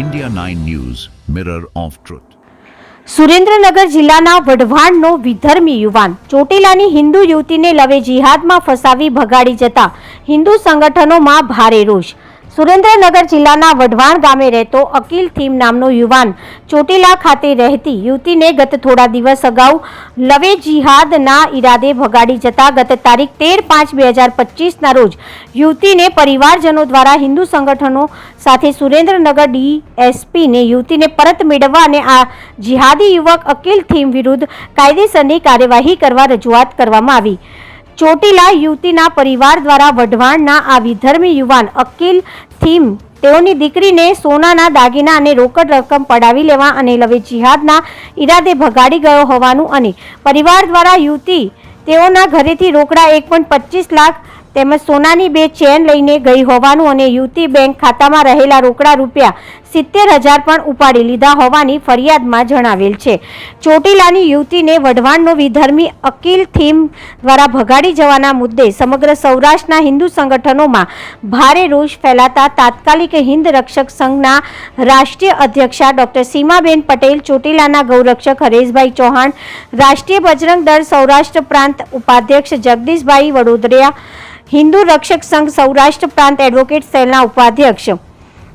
India 9 news mirror of truth Surendranagar જિલ્લાના વઢવાણનો વિધર્મી યુવાન, ચોટીલાની હિન્દુ યુવતીને લવે જિહાદમાં ફસાવી ભગાડી જતા હિન્દુ સંગઠનોમાં ભારે રોષ. સુરેન્દ્રનગર જિલ્લાના વઢવાણ ગામે રહેતો અકિલ થીમ નામનો યુવાન ચોટીલા ખાતે રહેતી યુવતીને ગત થોડા દિવસ અગાઉ લવે જિહાદના ઈરાદે ભગાડી જતા ગત તારીખ તેર પાંચ બે હજાર પચીસના રોજ યુવતીને પરિવારજનો દ્વારા હિન્દુ સંગઠનો સાથે સુરેન્દ્રનગર ડીએસપીને યુવતીને પરત મેળવવા અને આ જિહાદી યુવક અકિલ થીમ વિરુદ્ધ કાયદેસરની કાર્યવાહી કરવા રજૂઆત કરવામાં આવી. ચોટીલા યુવતીના પરિવાર દ્વારા વઢવાણના આ વિધર્મી યુવાન અકિલ થીમ. તેઓની દીકરીને સોનાના દાગીના અને રોકડ રકમ પડાવી લેવા અને લવે જિહાદના ઈરાદે ભગાડી ગયો હોવાનું અને પરિવાર દ્વારા યુવતી તેઓના ઘરેથી રોકડા એક લાખ તેમજ સોનાની બે ચેન લઈને ગઈ હોવાનું અને યુવતી બેંક ખાતામાં રહેલા રોકડા રૂપિયા સિત્તેર હજાર પણ ઉપાડી લીધા હોવાની ફરિયાદમાં જણાવેલ છે. ચોટીલાની યુવતીને વઢવાણનો વિધર્મી અકિલ થીમ દ્વારા ભગાડી જવાના મુદ્દે સમગ્ર સૌરાષ્ટ્રના હિન્દુ સંગઠનોમાં ભારે રોષ ફેલાતા તાત્કાલિક હિન્દ રક્ષક સંઘના રાષ્ટ્રીય અધ્યક્ષા ડોક્ટર સીમાબેન પટેલ, ચોટીલાના ગૌરક્ષક હરેશભાઈ ચૌહાણ, રાષ્ટ્રીય બજરંગ દળ સૌરાષ્ટ્ર પ્રાંત ઉપાધ્યક્ષ જગદીશભાઈ વડોદરિયા હિન્દુ રક્ષક સંઘ સૌરાષ્ટ્ર પ્રાંત એડવોકેટ સેલના ઉપાધ્યક્ષ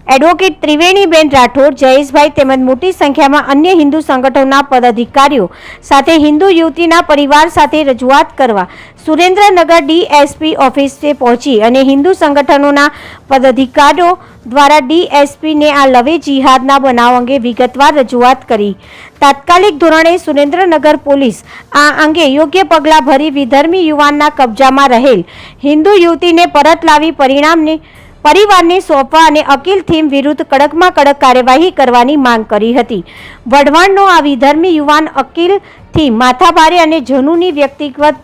એડવોકેટ ત્રિવેણીબેન રાઠોડ, જયેશભાઈ તેમજ મોટી સંખ્યામાં અન્ય હિન્દુ સંગઠનોના પદાધિકારીઓ સાથે હિન્દુ યુવતીના પરિવાર સાથે રજૂઆત કરવા સુરેન્દ્રનગર ડીએસપી ઓફિસે પહોંચી અને હિન્દુ સંગઠનોના પદાધિકારીઓ દ્વારા ડીએસપીને આ લવે જિહાદના બનાવ અંગે વિગતવાર રજૂઆત કરી. તાત્કાલિક ધોરણે સુરેન્દ્રનગર પોલીસ આ અંગે યોગ્ય પગલાં ભરી વિધર્મી યુવાનના કબજામાં રહેલ હિન્દુ યુવતીને પરત લાવી પરિણામને પરિવારને સોંપવા અને અકિલ થીમ વિરુદ્ધ કડકમાં કડક કાર્યવાહી કરવાની માંગ કરી હતી. વઢવાણનો આ વિધર્મી યુવાન અકીલ થીમ માથાભારે અને જનૂની વ્યક્તિગત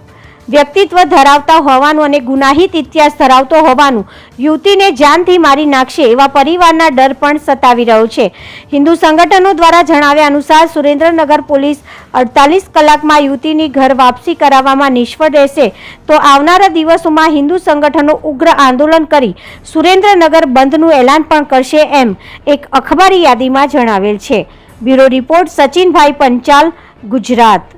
વ્યક્તિત્વ ધરાવતા હોવાનું અને ગુનાહિત ઇતિહાસ ધરાવતો હોવાનું યુવતીને જાનથી મારી નાખશે એવા પરિવારના ડર પણ સતાવી રહ્યો છે. હિન્દુ સંગઠનો દ્વારા જણાવ્યા અનુસાર સુરેન્દ્રનગર પોલીસ અડતાલીસ કલાકમાં યુવતીની ઘર વાપસી કરાવવામાં નિષ્ફળ રહેશે. તો આવનારા દિવસોમાં હિન્દુ સંગઠનો ઉગ્ર આંદોલન કરી સુરેન્દ્રનગર બંધનું એલાન પણ કરશે એમ એક અખબારી યાદીમાં જણાવેલ છે. Bureau report સચિનભાઈ Panchal, Gujarat.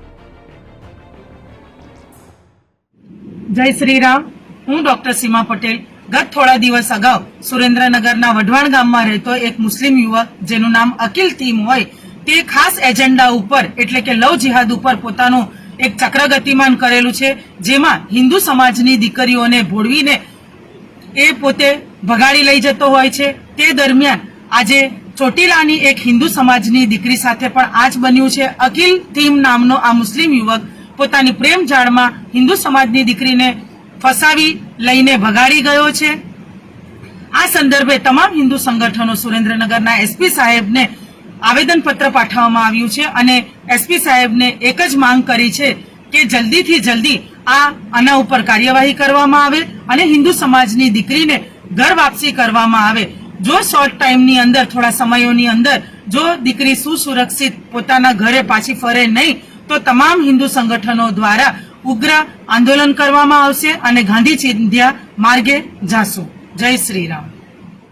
જય શ્રી રામ હું ડોક્ટર સીમા પટેલ. ગત થોડા દિવસ અગાઉ સુરેન્દ્રનગરના વઢવાણ ગામમાં રહેતો એક મુસ્લિમ યુવક, જેનું નામ અકિલ ટીમ હોય, તે ખાસ એજન્ડા ઉપર, એટલે કે લવ જિહાદ ઉપર પોતાનું એક ચક્ર ગતિમાન કરેલું છે, જેમાં હિન્દુ સમાજની દીકરીઓને ભોળવીને એ પોતે ભગાડી લઈ જતો હોય છે. તે દરમિયાન આજે ચોટીલાની એક હિન્દુ સમાજની દીકરી સાથે પણ આજ બન્યું છે. અકિલ થીમ નામનો આ મુસ્લિમ યુવક પોતાની પ્રેમ જાળમાં હિન્દુ સમાજની દીકરીને ફસાવી લઈને ભગાડી ગયો છે. આ સંદર્ભે તમામ હિન્દુ સંગઠનો સુરેન્દ્રનગરના એસપી સાહેબને આવેદનપત્ર પાઠવવામાં આવ્યું છે અને એસપી સાહેબને એક જ માંગ કરી છે કે જલ્દીથી જલ્દી આ આના ઉપર કાર્યવાહી કરવામાં આવે અને હિન્દુ સમાજની દીકરીને ઘર વાપસી કરવામાં આવે. જો શોર્ટ ટાઈમની અંદર, થોડા સમયોની અંદર, જો દીકરી સુસુરક્ષિત પોતાના ઘરે પાછી ફરે નહીં તો તમામ હિન્દુ સંગઠનો દ્વારા ઉગ્ર આંદોલન કરવામાં આવશે અને ગાંધી ચિંધ્યા માર્ગે જાશું. જય શ્રી રામ.